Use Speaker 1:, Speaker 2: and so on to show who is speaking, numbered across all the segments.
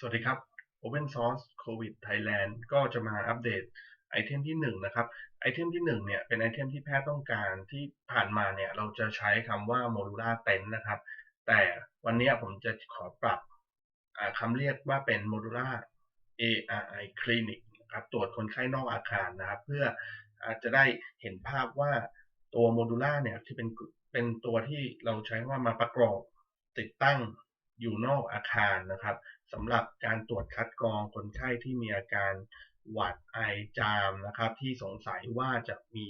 Speaker 1: สวัสดีครับ Open Source COVID Thailand ก็จะมาอัปเดตไอเทมที่ 1 นะครับ ไอเทมที่1เนี่ยเป็นไอเทมที่แพทย์ต้องการที่ผ่านมาเนี่ยเราจะใช้คำว่า Modular Tent นะครับ แต่วันนี้ผมจะขอปรับคำเรียกว่าเป็น Modular ARI Clinic นะครับตรวจคนไข้นอกอาคารนะครับ เพื่ออาจจะได้เห็นภาพว่าตัว Modular เนี่ยที่เป็นเป็นตัวที่เราใช้ว่ามาประกอบติดตั้ง อยู่นอกอาคารนะครับสำหรับการตรวจคัดกรองคนไข้ที่มีอาการหวัดไอจามนะครับ ที่สงสัยว่าจะมี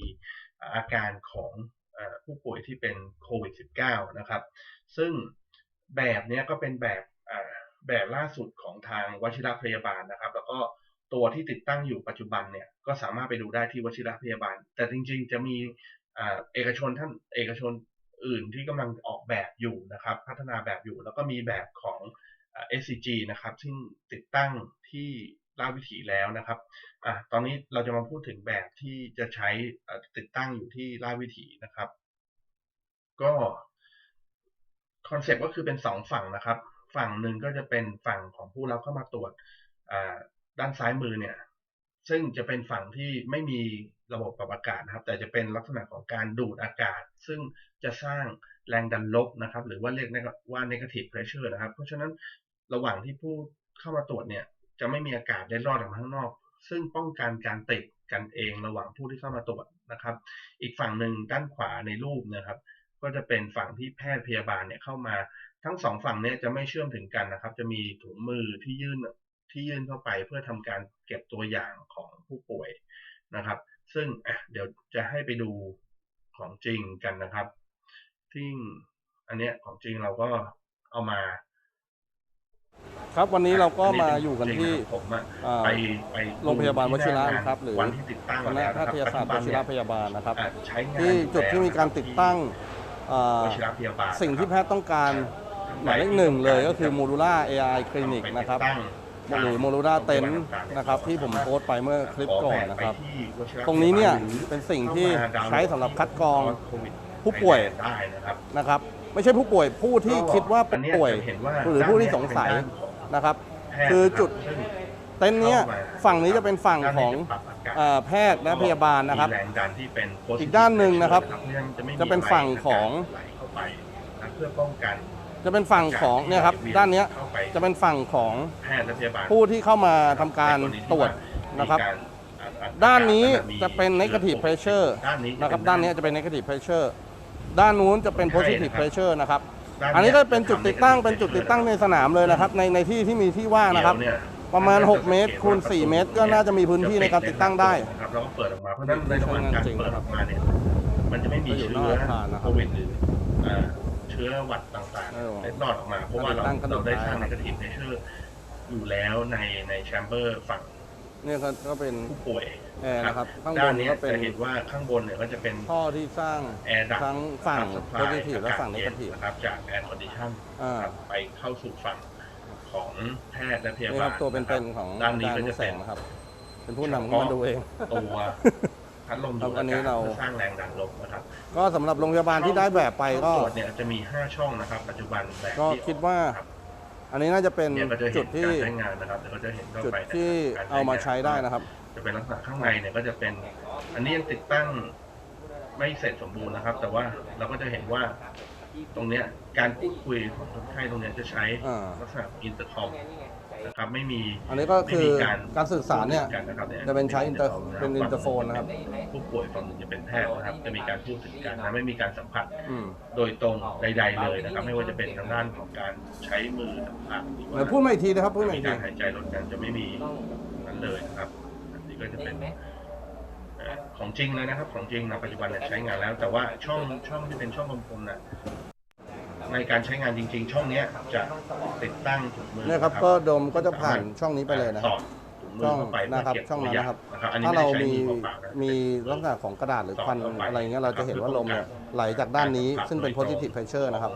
Speaker 1: อาการของอผู้ป่วยที่เป็นโควิด -19 นะครับ ซึ่งแบบนี้ก็เป็นแบบแบบล่าสุดของทางวชิรพยาบาลนะครับ แล้วก็ตัวที่ติดตั้งอยู่ปัจจุบันเนี่ยก็สามารถไปดูได้ที่วชิรพยาบาล แต่จริงๆ จะมีอเอกชนท่านเอกชน อื่นที่กำลังออกแบบอยู่นะครับ พัฒนาแบบอยู่ แล้วก็มีแบบของ SCG นะครับ ซึ่งติดตั้งที่ราชวิถีแล้วนะครับอะตอนนี้เราจะมาพูดถึงแบบที่จะใช้ติดตั้งอยู่ที่ราชวิถีนะครับ ก็คอนเซปต์ก็คือเป็นสองฝั่งนะครับ ฝั่งหนึ่งก็จะเป็นฝั่งของผู้รับเข้ามาตรวจอ่าด้านซ้ายมือเนี่ย ซึ่งจะเป็นฝั่งที่ไม่มี ระบบปรับอากาศนะครับ แต่จะเป็นลักษณะของการดูดอากาศ ซึ่งจะสร้างแรงดันลบนะครับ หรือว่าเรียกว่า negative pressure นะครับ เพราะฉะนั้นระหว่างที่ผู้เข้ามาตรวจเนี่ยจะไม่มีอากาศได้รอดออกมาข้างนอก ซึ่งป้องกันการติดกันเองระหว่างผู้ที่เข้ามาตรวจนะครับ อีกฝั่งหนึ่งด้านขวาในรูปนะครับ ก็จะเป็นฝั่งที่แพทย์พยาบาลเนี่ยเข้ามา ทั้งสองฝั่งเนี่ยจะไม่เชื่อมถึงกันนะครับ จะมีถุงมือที่ยื่นที่ยื่นเข้าไปเพื่อทำการเก็บตัวอย่างของผู้ป่วย นะครับ ซึ่งอะเดี๋ยวจะให้ไปดูของจริงกันนะครับที่อันเนี้ยของจริงเราก็เอามา
Speaker 2: ครับวันนี้เราก็มาอยู่กัน
Speaker 1: จริง
Speaker 2: ที่
Speaker 1: ๆผมอะ
Speaker 2: อ่า
Speaker 1: ไปไป
Speaker 2: โรงพยาบาลวชิระ
Speaker 1: ที่ห
Speaker 2: นะครับหรือ
Speaker 1: วันที่ติดตั้ง
Speaker 2: คณะ
Speaker 1: แล้ว
Speaker 2: แพ
Speaker 1: นะค
Speaker 2: ทยศาสตร์ว
Speaker 1: ปัจ
Speaker 2: ชิ
Speaker 1: จุ
Speaker 2: ระ
Speaker 1: บัน
Speaker 2: พ
Speaker 1: เนี่ย
Speaker 2: ยาบาลนะครับ
Speaker 1: อะใช้งาน
Speaker 2: ที่จุดที่มีการติดตั้งอ่า
Speaker 1: วชิระพยาบาล
Speaker 2: สิ่งที่แพทย์ต้องการหมายเลขหนึ่งเลยก็คือ Modular AI Clinic นะครับ หรือ Modular Tent นะครับที่ผมโพสต์ไปเมื่อคลิปก่อนนะครับ ตรงนี้เนี่ยเป็นสิ่งที่ใช้สำหรับคัดกรองผู้ป่วย
Speaker 1: ได้นะครับ
Speaker 2: นะครับ ไม่ใช่ผู้ป่วยผู้ที่คิดว่าเป็นป่วย
Speaker 1: อันเนี้ยจะเห็นว่า
Speaker 2: หรือผู้ที่สงสัย
Speaker 1: ด้านเนี้ยเป็นด้านของ
Speaker 2: นะครับ
Speaker 1: แพทย์
Speaker 2: คือจุด
Speaker 1: ซึ่ง
Speaker 2: เต็นท์เนี้ยฝั่งนี้จะเป็นฝั่งของ
Speaker 1: ด้านนี้จะปรับอากาศ
Speaker 2: เอ่อแพทย์และพยาบาลนะครับ
Speaker 1: มีแรงดันที่เป็น positive
Speaker 2: อีกด้านหนึ่งนะครับ
Speaker 1: pressure จะไม่มี
Speaker 2: จะเป็นฝั่งของ
Speaker 1: ไหลเข้าไปนะเพื่อป้องกัน
Speaker 2: จะเป็นฝั่งของเนี่ยครับด้านเนี้ย
Speaker 1: เข้าไป
Speaker 2: จะเป็นฝั่งของ
Speaker 1: แพทย์และพยาบาล
Speaker 2: ผู้ที่เข้ามาทำการตรวจนะครับ ด้านนี้จะเป็น negative pressure
Speaker 1: ด้านนี้
Speaker 2: นะครับด้านนี้จะเป็น negative pressure ด้านนู้นจะเป็น positive pressure นะครับ
Speaker 1: ด้า
Speaker 2: อันนี้ก็เป็นจุดติดตั้งเป็นจุดติดตั้งในสนามเลยนะครับ ในในที่ที่มีที่ว่างนะครับ
Speaker 1: เดี๋ยวเนี่ย
Speaker 2: ประมาณ 6 เมตรคูณ 4 เมตร ก็น่าจะมีพื้นที่ในการติดตั้งได้
Speaker 1: ครับเราก็เปิดออกมาเพราะฉะนั้นในระหว่างการเปิดออกมาเนี่ยมันจะไม่มี
Speaker 2: ก็อยู่
Speaker 1: เชื้
Speaker 2: น
Speaker 1: อ
Speaker 2: อกอาคารนะครับ
Speaker 1: โควิดหรือเอ่อเชื้อหวัดต่าง
Speaker 2: เออ
Speaker 1: ๆเล็ดลอดออกมา เพราะว่าเรา
Speaker 2: ติดตั้งกระดู
Speaker 1: เรา
Speaker 2: ก
Speaker 1: ได้สร้าง
Speaker 2: ได้
Speaker 1: ในกระถิ่นในเชื่ออยู่แล้วในในแชมเบอร์ฝั่ง
Speaker 2: เนี่ยก็ก็เป็น
Speaker 1: ผู้ป่วย
Speaker 2: แอร์นะครับข้างบ
Speaker 1: ด้าน
Speaker 2: น
Speaker 1: นี้
Speaker 2: ก็เป็น
Speaker 1: จะเห็นว่าข้างบนเนี่ยก็จะเป็น
Speaker 2: ท่อที่สร้าง
Speaker 1: แอร์ดัก
Speaker 2: ทั้งฝั่ง positive และฝั่ง
Speaker 1: เย็
Speaker 2: negative
Speaker 1: นะครับจากแอร์คอนดิชัน
Speaker 2: อ่า
Speaker 1: ไปเข้าสู่ฝั่งของแพทย์และพยา
Speaker 2: นี่
Speaker 1: บา
Speaker 2: ค
Speaker 1: ล
Speaker 2: รับตัวเป็นๆของ
Speaker 1: ด้านนี้
Speaker 2: อาจาร
Speaker 1: ก็
Speaker 2: ย์นุ
Speaker 1: จะ
Speaker 2: แส
Speaker 1: เป็น
Speaker 2: งนะครับ เป็นผู้นำเข้ามาดูเอง
Speaker 1: ตัว พัดลม
Speaker 2: ครั
Speaker 1: ดู
Speaker 2: บ
Speaker 1: ด
Speaker 2: อั
Speaker 1: อาน
Speaker 2: นี้
Speaker 1: กาศ
Speaker 2: เรา
Speaker 1: เพื่อสร้างแรงดันลบนะครับ
Speaker 2: ก็สำหรับโรงพยาบาลที่ได้แบบไปก็
Speaker 1: ช่องตรวจเนี่ยจะมี 5 ช่องนะครับ ปัจจุบันแบบ
Speaker 2: ก็
Speaker 1: ที่
Speaker 2: คิดว่า
Speaker 1: ครับ
Speaker 2: อันนี้น่าจะเป็น
Speaker 1: เนี่ยก็จะเห็
Speaker 2: จุ
Speaker 1: น
Speaker 2: ดที่
Speaker 1: การใช้งานนะครับเดี๋ยวก็จะเห็นเข้า
Speaker 2: จุด
Speaker 1: ไปนะครับ
Speaker 2: ที่
Speaker 1: กร
Speaker 2: เอามาใช้ได้นะครับ
Speaker 1: จะเป็นลักษณะข้างในเนี่ยก็จะเป็น อันนี้ยังติดตั้งไม่เสร็จสมบูรณ์นะครับ แต่ว่าเราก็จะเห็นว่า ตรงเนี้ยการพูดคุยของคนไข้ตรงเนี้ยจะใช้
Speaker 2: อ่า
Speaker 1: ลักษณะอินเตอร์คอมนะครับไม่มี
Speaker 2: อันนี้ก็คือ
Speaker 1: ไม่มี
Speaker 2: การสื่อสารเนี่ย
Speaker 1: พูดถึงกันะครับ
Speaker 2: จะเป็นใช้ inter เป็น interphone นะครับ
Speaker 1: ผู้ป่วยฝั่งหนึ่งจะเป็นแพทย์นะครับจะมีการพูดถึงกันนะไม่มีการสัมผัส
Speaker 2: อืม
Speaker 1: โดยตรงใดๆเลยนะครับ ไม่ว่าจะเป็นทางด้านของการใช้มือสัมผัสหรือ
Speaker 2: เดี๋ยว
Speaker 1: ว่า
Speaker 2: พูดมาอีกทีนะครับพูดมา
Speaker 1: มี
Speaker 2: อีกที
Speaker 1: การหายใจลดกันจะไม่มีนั้นเลยนะครับอันนี้ก็จะเป็นเอ่อของจริงเลยนะครับ ของจริงนะปัจจุบันเนี่ยใช้งานแล้ว แต่ว่าช่องช่องที่เป็นช่องกลมๆนะ ในการใช้งานจริง ๆ ช่องเนี้ยจะติดตั้งถุงมือ
Speaker 2: เนี่ยครับก็ดมก็จะผ่านช่องนี้ไปเลยนะค
Speaker 1: ส
Speaker 2: รั
Speaker 1: อบดถุงมือ
Speaker 2: ช่อง
Speaker 1: เข้าไป
Speaker 2: นะครับ
Speaker 1: เพื่เก็
Speaker 2: ช่องนั้นนะครับ
Speaker 1: นะครับ อันนี้
Speaker 2: ถ้า
Speaker 1: ไม่
Speaker 2: เรา
Speaker 1: ได้ใช้
Speaker 2: มี
Speaker 1: มือเปล่าๆนะ
Speaker 2: มีลักษณะของกระดาษหรือควันอะไรเงี้ยเราจะเห็นว่าลมเนี่ยไหลจากด้านนี้ซึ่งเป็น positive pressure นะครับ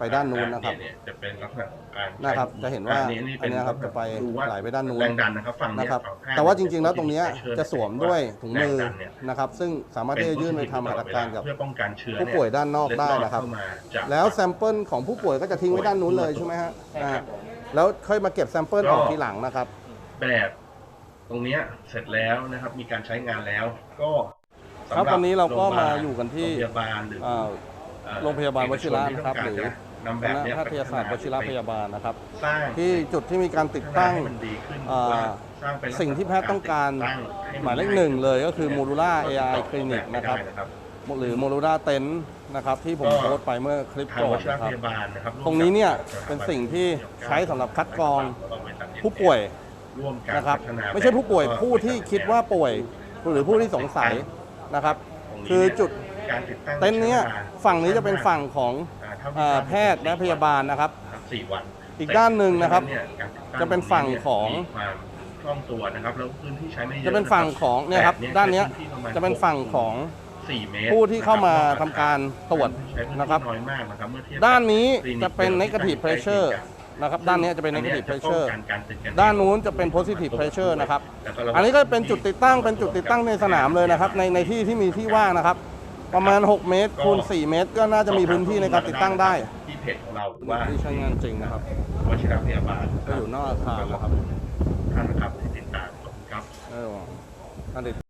Speaker 2: ไปด้านนู้นนะครับ
Speaker 1: เยจะเป็นลักษณะของการ
Speaker 2: นะครับ
Speaker 1: ใช้
Speaker 2: จะเห็นว่า
Speaker 1: อั
Speaker 2: อันเนี้ยครับจะไป
Speaker 1: ดูว่า
Speaker 2: ไหลไปด้านนู้น
Speaker 1: แรงดันนะครับฝั่งเนี้
Speaker 2: นะ
Speaker 1: ย
Speaker 2: ครับ
Speaker 1: ฝั่งแพทย์
Speaker 2: แต่ว่าจริงๆ แล้วตรงเนี้ย
Speaker 1: เป็น positive
Speaker 2: จะสวมด้วยถุงมือ
Speaker 1: แรงดันเนี่ย
Speaker 2: นะครับ ซึ่งสามารถที่จะยื่นไปทำหัตถการกับ
Speaker 1: เพื่อป้องกันเชื้อ
Speaker 2: ผู้ป่วยด้านนอกได้นะครับ
Speaker 1: เล็ดลอดเข้ามาจาก
Speaker 2: แล้วแซมเปิลของผู้ป่วยก็จะทิ้งไว้ด้านนู้นเลยใช่ไหมฮะอ่าแล้วค่อยมาเก็บแซมเปิล
Speaker 1: ก็
Speaker 2: ออกทีหลังนะครับ
Speaker 1: แบบตรงเนี้ยเสร็จแล้วนะครับ มีการใช้งานแล้ว ก็สำห
Speaker 2: ครับวันนี้เราก็
Speaker 1: โงพยบล
Speaker 2: มาอยู่กันที่
Speaker 1: โรงพยาบาลหรือ
Speaker 2: อ่า
Speaker 1: เอ่อ
Speaker 2: โรงพยาบาลวชิระนะครับ
Speaker 1: เอกช
Speaker 2: หรือ
Speaker 1: ที่ต้องการจะนำ
Speaker 2: ค
Speaker 1: แบบ
Speaker 2: ณะ
Speaker 1: เนี้ย
Speaker 2: แพทยศาสตร์วชิระพยาบาลนะครับ
Speaker 1: สร้าง
Speaker 2: ที่จุดที่มีการติดตั้ง
Speaker 1: ให้มันดีขึ้น
Speaker 2: อ่า
Speaker 1: ว่าสร้างเป็น
Speaker 2: สิ่งที่แพทย์ต้องการ
Speaker 1: ติดตั้งให้น
Speaker 2: หมายเลขหนึ่งเลยก็คือ Modular AI Clinic นะครับ
Speaker 1: ไม่ได้
Speaker 2: หรือโมลูราเต็นนะครับ ที่ผมโพสต์ไปเมื่อคลิป
Speaker 1: ทาง
Speaker 2: ก่อ
Speaker 1: วนชิระ
Speaker 2: นะค
Speaker 1: พ
Speaker 2: รับ
Speaker 1: ยาบาลนะครับ
Speaker 2: ตรงนี้เนี่ยเป็นสิ่งที่ใช้สำหรับคัดกรองผู้ป่วย
Speaker 1: ร่วมกัน
Speaker 2: นะครับ
Speaker 1: พัฒนา
Speaker 2: ไม่ใช่ผู้ป่วย
Speaker 1: แบบ
Speaker 2: ผู้ที่คิดว่าป่วย หรือผู้ที่สงสัยนะครับ
Speaker 1: ตรงนี้
Speaker 2: คือจุด
Speaker 1: การติดตั้ง
Speaker 2: เต็นท์เนี้ย
Speaker 1: ใช้วลา
Speaker 2: ฝั่งนี้จะเป็นฝั่งของ
Speaker 1: อ่าเท่าที่
Speaker 2: อ่า
Speaker 1: ทราบ
Speaker 2: แพทย์และพยาบาลนะครับ
Speaker 1: ครับ สี่วัน
Speaker 2: อีกด้านหนึ่งนะครับ
Speaker 1: เยการติดตั้
Speaker 2: จะเป็นฝั่งของ
Speaker 1: มีความคล่องตัวนะครับแล้วพื้นที่ใช้ไม่เยอะ
Speaker 2: จะเป็นฝั่งของเนี่ยครับ
Speaker 1: แบบ
Speaker 2: ด้านเนี้ย
Speaker 1: ใช้พื้ที่รมาณ
Speaker 2: จะเป็นฝั่งของ
Speaker 1: สี่เมตร
Speaker 2: ผู้ที่เข้ามา
Speaker 1: นะครับ
Speaker 2: ทำการตรวจ
Speaker 1: ใช้พื้
Speaker 2: นะครับ
Speaker 1: น้อยมากนะครับเมื่อเทียบ
Speaker 2: ด้านนี้
Speaker 1: คลิก
Speaker 2: จะเป็น
Speaker 1: ดิม
Speaker 2: negative
Speaker 1: ที่ตั้ง
Speaker 2: pressure
Speaker 1: ใกล้เคียงกั
Speaker 2: นะครับ ด้านนี้จะเป็น
Speaker 1: อั
Speaker 2: negative
Speaker 1: จะป้อง
Speaker 2: pressure
Speaker 1: กันการติดกั
Speaker 2: ด้านนู้นจะเป็น positive pressure นะครับ
Speaker 1: แล้วก็ระบบ
Speaker 2: อันนี้ก็เป็นจุดติดตั้งเป็นจุดติดตั้งในสนามเลยนะครับ ในในที่ที่มีที่ว่างนะครับ ประมาณ 6 เมตรคูณ4 เมตร ก็น่าจะมีพื้นที่ในการติดตั้งได้
Speaker 1: ที่เพจของเราหรือว่า
Speaker 2: ที่ใช้งานจริงนะครับ
Speaker 1: วชิรพยาบาล
Speaker 2: ก็อยู่นอกอาคารนะครับ
Speaker 1: ท่านนะครับที่ติดตามขอบคุณครับ
Speaker 2: เอออันนี้